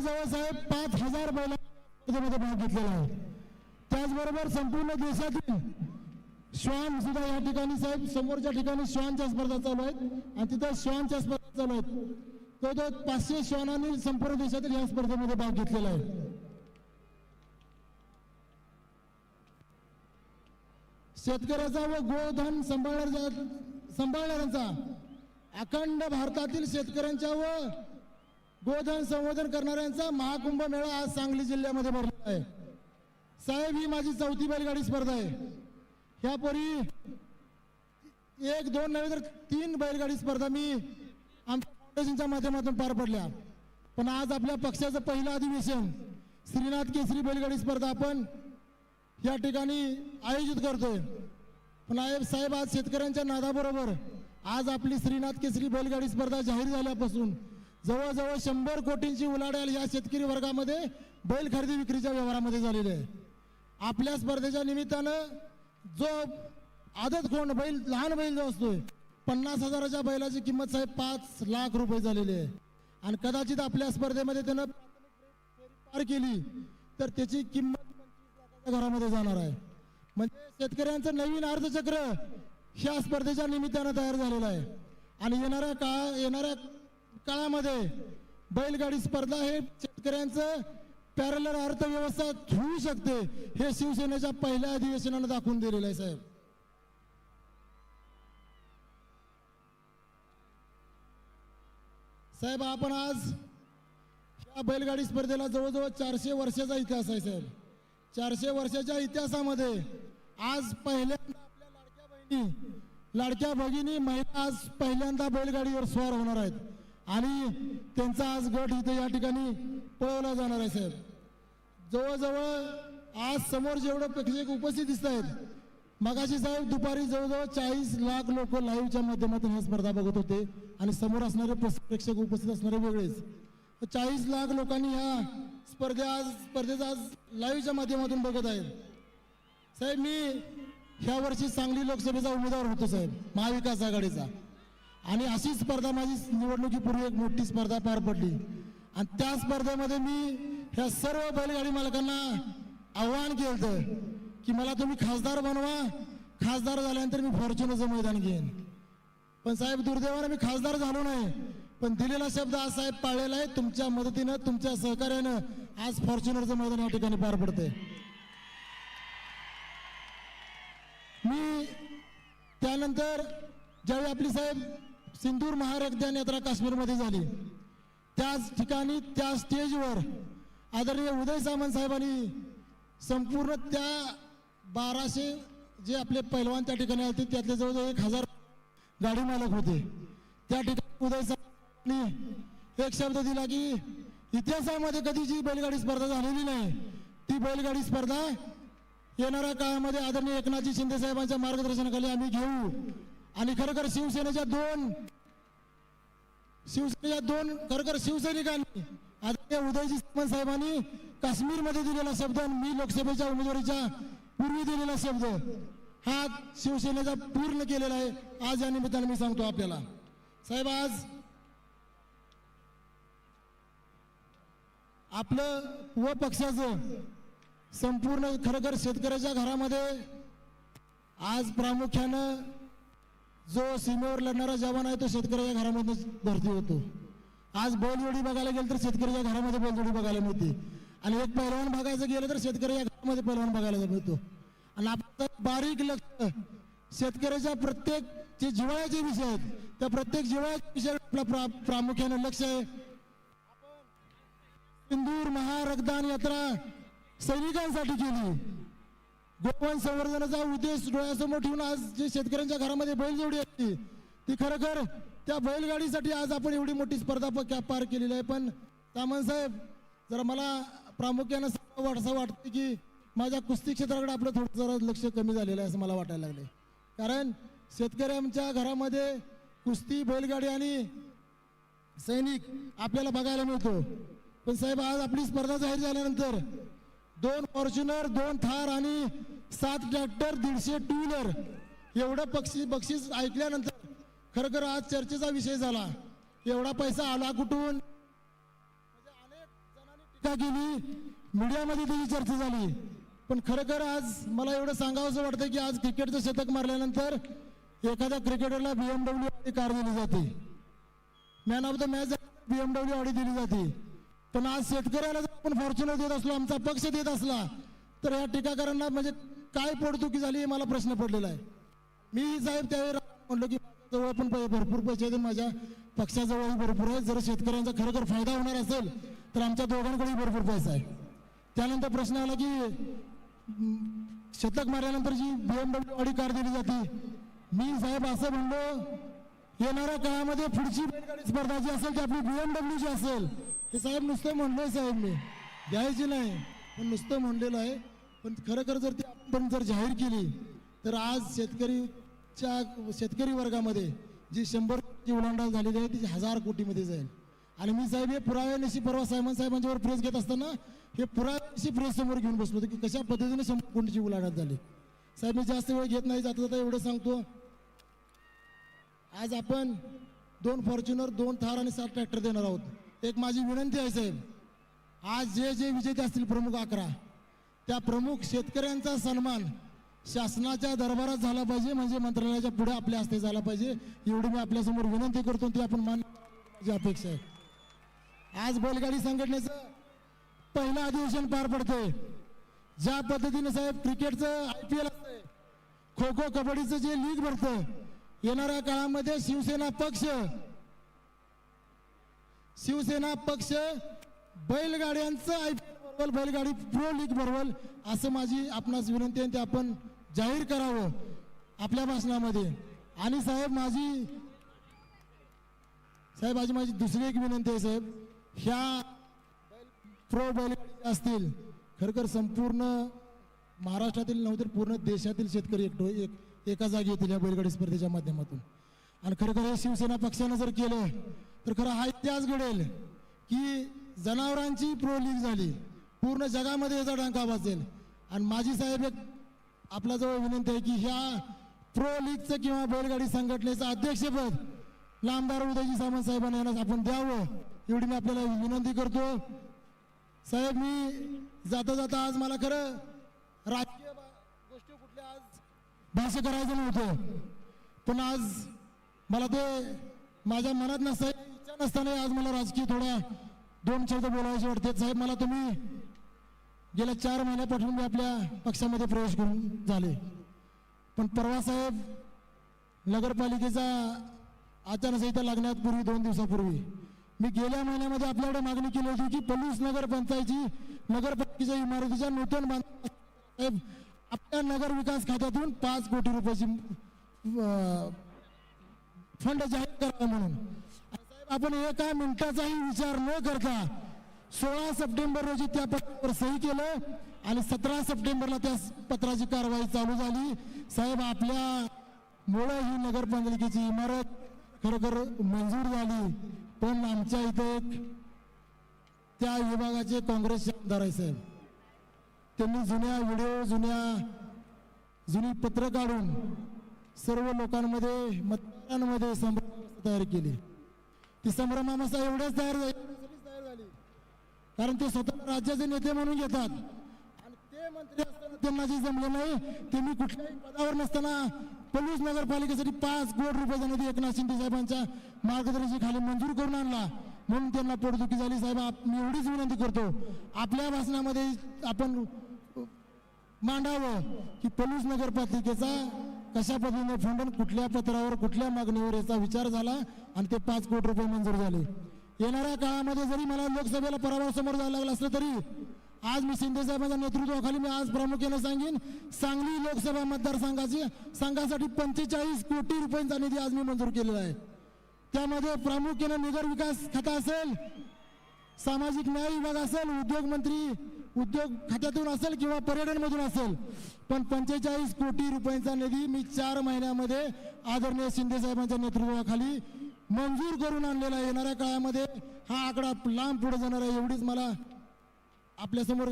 जवळजवळ साहेब पाच हजार बैला स्पर्धेमध्ये भाग घेतलेला आहे. त्याचबरोबर संपूर्ण देशातील श्वान सुद्धा या ठिकाणी साहेब समोरच्या ठिकाणी श्वानच्या स्पर्धा चालू आहेत आणि तिथं श्वानच्या स्पर्धा चालू आहेत. तो तो पाचशे श्वानांनी संपूर्ण देशातील या स्पर्धेमध्ये भाग घेतलेला आहे. शेतकऱ्याचा व गोधन सांभाळणाऱ्या सांभाळणाऱ्यांचा अखंड भारतातील शेतकऱ्यांच्या व गोधन संवर्धन करणाऱ्यांचा महाकुंभ मेळा आज सांगली जिल्ह्यामध्ये भरला आहे. साहेब ही माझी चौथी बैलगाडी स्पर्धा आहे. ह्यापूर्वी एक दोन नव्हे तर तीन बैलगाडी स्पर्धा मी आमच्या फाउंडेशनच्या माध्यमातून पार पडल्या. पण आज आपल्या पक्षाचं पहिलं अधिवेशन श्रीनाथ केसरी बैलगाडी स्पर्धा आपण या ठिकाणी आयोजित करतोय. पण आयब साहेब आज शेतकऱ्यांच्या नादाबरोबर आज आपली श्रीनाथ केसरी बैलगाडी स्पर्धा जाहीर झाल्यापासून जवळजवळ शंभर कोटींची उलाढाल या शेतकरी वर्गामध्ये बैल खरेदी विक्रीच्या व्यवहारामध्ये झालेली आहे. आपल्या स्पर्धेच्या निमित्तानं जो आदत कोण बैल लहान बैल जो असतोय पन्नास हजाराच्या बैलाची किंमत साहेब पाच लाख रुपये झालेली आहे. आणि कदाचित आपल्या स्पर्धेमध्ये त्यानं पार केली तर त्याची किंमत घरामध्ये जाणार आहे. म्हणजे शेतकऱ्यांचं नवीन अर्थचक्र ह्या स्पर्धेच्या निमित्तानं तयार झालेलं आहे. आणि येणाऱ्या काळ येणाऱ्या काळामध्ये बैलगाडी स्पर्धा हे शेतकऱ्यांचं पॅरलर अर्थव्यवस्था होऊ शकते हे शिवसेनेच्या पहिल्या अधिवेशनानं दाखवून दिलेलं आहे साहेब. साहेब आपण आज या बैलगाडी स्पर्धेला जवळजवळ चारशे वर्षाचा इतिहास आहे साहेब. चारशे वर्षाच्या इतिहासामध्ये आज पहिल्यांदा आपल्या लाडक्या बहिणी लाडक्या भगिनी महिला आज पहिल्यांदा बैलगाडीवर स्वार होणार आहेत. आणि त्यांचा आज गट इथे या ठिकाणी पळवला जाणार आहे साहेब जवळजवळ आज समोर जेवढं प्रेक्षक उपस्थित दिसत आहेत मगाशी साहेब दुपारी जवळजवळ चाळीस लाख लोक लाईव्हच्या माध्यमातून ह्या स्पर्धा बघत होते आणि समोर असणारे प्रेक्षक उपस्थित असणारे वेगळेच. चाळीस लाख लोकांनी ह्या स्पर्धे आज स्पर्धेचा आज लाईव्हच्या माध्यमातून बघत आहेत. साहेब मी ह्या वर्षी सांगली लोकसभेचा उमेदवार होतो साहेब. महाविकास आघाडीचा. आणि अशी स्पर्धा माझी निवडणुकीपूर्वी एक मोठी स्पर्धा पार पडली. आणि त्या स्पर्धेमध्ये मी ह्या सर्व बैलगाडी मालकांना आव्हान केलं होतं की मला तुम्ही खासदार बनवा. खासदार झाल्यानंतर मी फॉर्च्युनरचं मैदान घेईन. पण साहेब दुर्दैवाने मी खासदार झालो नाही. पण दिलेला शब्द आज साहेब पाळलेला आहे. तुमच्या मदतीनं तुमच्या सहकार्यानं आज फॉर्च्युनरचं मैदान या ठिकाणी पार पडतंय. मी त्यानंतर ज्यावेळी आपली साहेब सिंदूर महारगदान यात्रा काश्मीरमध्ये झाली. त्याच ठिकाणी त्या स्टेजवर आदरणीय उदय सामंत साहेबांनी संपूर्ण त्या बाराशे जे आपले पैलवान त्या ठिकाणी होते त्यातले जवळजवळ एक हजार गाडी मालक होते. त्या ठिकाणी उदय साहेबांनी एक शब्द दिला की इतिहासामध्ये कधी जी बैलगाडी स्पर्धा झालेली नाही ती बैलगाडी स्पर्धा येणाऱ्या काळामध्ये आदरणीय एकनाथजी शिंदे साहेबांच्या मार्गदर्शनाखाली आम्ही घेऊ. आणि खरोखर शिवसेनेच्या दोन शिवसेनेच्या दोन खरोखर शिवसैनिकांनी आदरणीय उदयजी सामंत साहेबांनी काश्मीरमध्ये दिलेला शब्द आणि मी लोकसभेच्या उमेदवारीच्या पूर्वी दिलेला शब्द हा शिवसेनेचा पूर्ण केलेला आहे. आज या निमित्ताने मी सांगतो आपल्याला. साहेब आज आपलं व पक्षाचं संपूर्ण खरोखर शेतकऱ्याच्या घरामध्ये आज प्रामुख्यानं जो सीमेवर लढणारा जवान आहे तो शेतकऱ्याच्या घरामध्येच भरती होतो. आज बैलजोडी बघायला गेलं तर शेतकऱ्याच्या घरामध्ये बैलजोडी बघायला मिळते. आणि एक पैलवान बघायचं गेलं तर शेतकऱ्याच्या घरामध्ये पैलवान बघायला मिळतो. आणि आपण बारीक लक्ष शेतकऱ्याच्या प्रत्येक जे जिव्हाळ्याचे विषय आहेत त्या प्रत्येक जिव्हाळ्याच्या विषय आपलं प्रा प्रामुख्याने लक्ष आहे. इंदूर महारक्तदान यात्रा सैनिकांसाठी केली. गोवन संवर्धनाचा उद्देश डोळ्यासमोर ठेवून आज जे शेतकऱ्यांच्या घरामध्ये बैलजोडी असते ती खरोखर त्या बैलगाडीसाठी आज आपण एवढी मोठी स्पर्धा पार केलेली आहे. पण सामंत साहेब जरा मला प्रामुख्यानं वाटसं असं वाटतं की माझ्या कुस्ती क्षेत्राकडे आपलं थोडं जरा लक्ष कमी झालेलं आहे असं मला वाटायला लागले कारण शेतकऱ्यांच्या घरामध्ये कुस्ती बैलगाडी आणि सैनिक आपल्याला बघायला मिळतो. पण साहेब आज आपली स्पर्धा जाहीर झाल्यानंतर दोन फॉर्च्युनर दोन थार आणि सात ट्रॅक्टर दीडशे टू व्हीलर एवढं बक्षीस बक्षीस ऐकल्यानंतर खरोखर आज चर्चेचा विषय झाला. एवढा पैसा आला कुठून? म्हणजे अनेक जणांनी टीका केली. मीडियामध्ये त्याची चर्चा झाली. पण खरोखर आज मला एवढं सांगावंसं वाटतं की आज क्रिकेटचं शतक मारल्यानंतर एखाद्या क्रिकेटरला बीएमडब्ल्यू कार दिली जाते. Man of the match BMW Audi दिली जाते. पण आज शेतकऱ्याला जर आपण फॉर्च्युनर देत असलो आमचा पक्ष देत असला तर या टीकाकारांना म्हणजे काय पोटदुखी झाली हे मला प्रश्न पडलेला आहे. मी साहेब त्यावेळी म्हणलो की जवळ पण भरपूर पैसे आहेत माझ्या पक्षाजवळही भरपूर आहे जर शेतकऱ्यांचा खरोखर फायदा होणार असेल तर आमच्या दोघांकडेही भरपूर पैसा आहे. त्यानंतर प्रश्न आला की शतक मारल्यानंतर जी बीएमडब्ल्यू ऑडी कार दिली जाते मी साहेब असं म्हणलो येणाऱ्या काळामध्ये पुढची बैलगाडी स्पर्धा जी असेल ती आपली बीएमडब्ल्यू जी असेल. हे साहेब नुसतं म्हणलोय साहेब मी. द्यायची नाही पण नुसतं म्हणलेलं आहे. पण खरोखर जर ती आपण जर जाहीर केली तर आज शेतकरीच्या शेतकरी वर्गामध्ये जी शंभर जी उलांडाळ झालेली आहे ती हजार कोटीमध्ये जाईल. आणि मी साहेब हे पुराव्यानिशी परवा सायमन साहेबांच्यावर प्रेस घेत असताना हे पुराव्यानिशी प्रेस समोर घेऊन बसलो होतो की कशा पद्धतीने शंभर कोटीची उलाढाल झाली. साहेब मी जास्त वेळ घेत नाही जाता जाता एवढं सांगतो. आज आपण दोन फॉर्च्युनर दोन थार आणि सात ट्रॅक्टर देणार आहोत. एक माझी विनंती आहे साहेब. आज जे जे विजेते असतील प्रमुख अकरा त्या प्रमुख शेतकऱ्यांचा सन्मान शासनाच्या दरबारात झाला पाहिजे म्हणजे मंत्रालयाच्या पुढे आपल्या हस्ते झाला पाहिजे. एवढी मी आपल्यासमोर विनंती करतो ती आपण मान अपेक्षा आहे. आज बैलगाडी संघटनेचं पहिलं अधिवेशन पार पडतंय. ज्या पद्धतीने साहेब क्रिकेटचं आय पी एल असतंय खो खो कबड्डीचं जे लीग भरतं येणाऱ्या काळामध्ये शिवसेना पक्ष शिवसेना पक्ष बैलगाड्यांचं आय पी बैलगाडी प्रो लीग भरवल असं माझी आपणास विनंती आहे ते आपण जाहीर करावं आपल्या भाषणामध्ये. आणि साहेब माझी साहेब माझी माझी दुसरी एक विनंती आहे साहेब. ह्या प्रो बैलगाडी असतील खरखर संपूर्ण महाराष्ट्रातील नव्हे तर पूर्ण देशातील शेतकरी एकटो एक एका जागी येतील या बैलगाडी स्पर्धेच्या माध्यमातून. आणि खरखर हे शिवसेना पक्षानं जर केलं तर खरं हा इतिहास घडेल की जनावरांची प्रो लीग झाली. पूर्ण जगामध्ये याचा डंका वाजेल आणि माझी साहेब एक आपल्याजवळ विनंती आहे की ह्या प्रो लीगचं किंवा बैलगाडी संघटनेचं अध्यक्षपद नामदार उदयजी सामंत साहेबांना यांना आपण द्यावं एवढी मी आपल्याला विनंती करतो. साहेब मी जाता जाता आज मला खरं राजकीय गोष्टी कुठल्या आज भाष्य करायचं नव्हतं. पण आज मला ते माझ्या मनात नसतं इच्छा नसताना आज मला राजकीय थोड्या दोन शब्द बोलायचे वाटते साहेब मला तुम्ही गेल्या चार महिन्यापासून मी आपल्या पक्षामध्ये प्रवेश करून झाले पण परवा साहेब नगरपालिकेचा आचारसंहिता लागण्यापूर्वी दोन दिवसापूर्वी मी गेल्या महिन्यामध्ये आपल्याकडे मागणी केली होती की पलूस नगरपंचायतची नगरपालिकेच्या इमारतीच्या नूतन बांध साहेब आपल्या नगर विकास खात्यातून पाच कोटी रुपयाची फंड जाहीर करावा म्हणून. साहेब आपण एका मिनिटाचाही विचार न करता सोळा सप्टेंबर रोजी त्या पत्रावर सही केलं आणि सतरा सप्टेंबरला त्या पत्राची कारवाई चालू झाली. साहेब आपल्या मुळे ही नगरपालिकेची इमारत खरोखर मंजूर झाली. पण आमच्या इथे त्या विभागाचे काँग्रेसचे आमदार आहे साहेब. त्यांनी जुन्या व्हिडिओ जुन्या जुनी पत्र काढून सर्व लोकांमध्ये मतदारांमध्ये संभ्रम तयार केली. ती संभ्रमावस्था एवढ्याच तयार तयार झाली. कारण ते स्वतः राज्याचे नेते म्हणून घेतात आणि ते मंत्री असताना त्यांना जे जमले नाही ते मी कुठल्याही पदावर नसताना पलूस नगरपालिकेसाठी पाच कोटी रुपयाचा निधी एकनाथ शिंदे साहेबांच्या मार्गदर्शनाखाली मंजूर करून आणला. म्हणून त्यांना पोटदुखी झाली. साहेब मी एवढीच विनंती करतो. आपल्या भाषणामध्ये आपण मांडावं की पलूस नगरपालिकेचा कशा पद्धतीने फंडन कुठल्या पत्रावर कुठल्या मागणीवर याचा विचार झाला आणि ते पाच कोटी रुपये मंजूर झाले. येणाऱ्या काळामध्ये जरी मला लोकसभेला पराभव समोर जायला लागला असलं तरी आज मी शिंदे साहेबांच्या नेतृत्वाखाली मी आज प्रामुख्याने सांगेन सांगली लोकसभा मतदारसंघाची संघासाठी पंचेचाळीस कोटी रुपयांचा निधी आज मी मंजूर केलेला आहे. त्यामध्ये प्रामुख्याने नगर विकास खाता असेल सामाजिक न्याय विभाग असेल उद्योग मंत्री उद्योग खात्यातून असेल किंवा पर्यटनमधून असेल पण पंचेचाळीस कोटी रुपयांचा निधी मी चार महिन्यामध्ये आदरणीय शिंदे साहेबांच्या नेतृत्वाखाली मंजूर करून आणलेला आहे. येणाऱ्या काळामध्ये हा आकडा लांब पुढे जाणार आहे. एवढीच मला आपल्यासमोर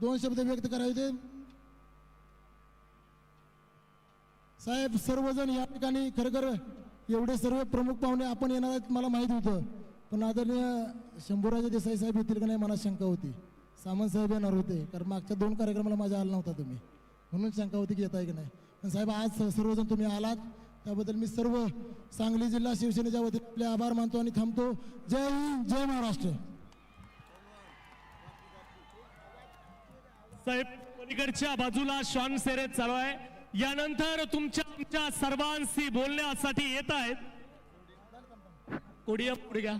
दोन शब्द व्यक्त करावे होते. साहेब सर्वजण या ठिकाणी खरं खरं एवढे सर्व प्रमुख पाहुणे आपण येणार आहेत मला माहिती होतं. पण आदरणीय शंभूराजे देसाई साहेब येतील का नाही मला शंका होती. सामंत साहेब येणार होते कारण मागच्या दोन कार्यक्रमाला माझ्या आला नव्हता तुम्ही. म्हणून शंका होती की येत आहे की नाही. पण साहेब आज सर्वजण तुम्ही आलात. त्याबद्दल मी सर्व सांगली जिल्हा शिवसेनेच्या वतीने आपले आभार मानतो आणि थांबतो. जय हिंद जय महाराष्ट्र. साहेब पलीकडच्या बाजूला श्वान सेरेत चालू आहे. यानंतर तुमच्या आमच्या सर्वांशी बोलण्यासाठी येत आहेत. कोडिया पुढे घ्या.